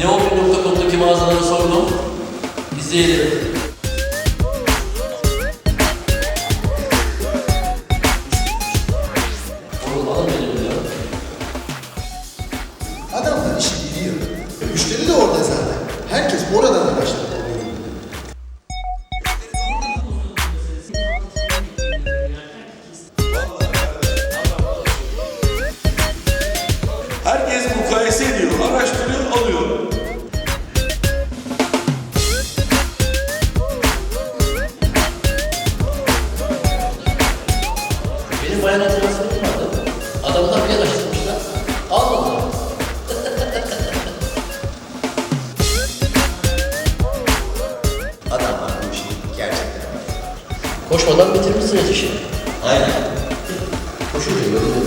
Neofil.com'daki mağazalara sordum. İzleyelim. Oğlum alın benim ya. Adamlar işi biliyor. Müşteri Koşmadan bitirmişsiniz işi. Aynen. Koşunca yoruluyorum.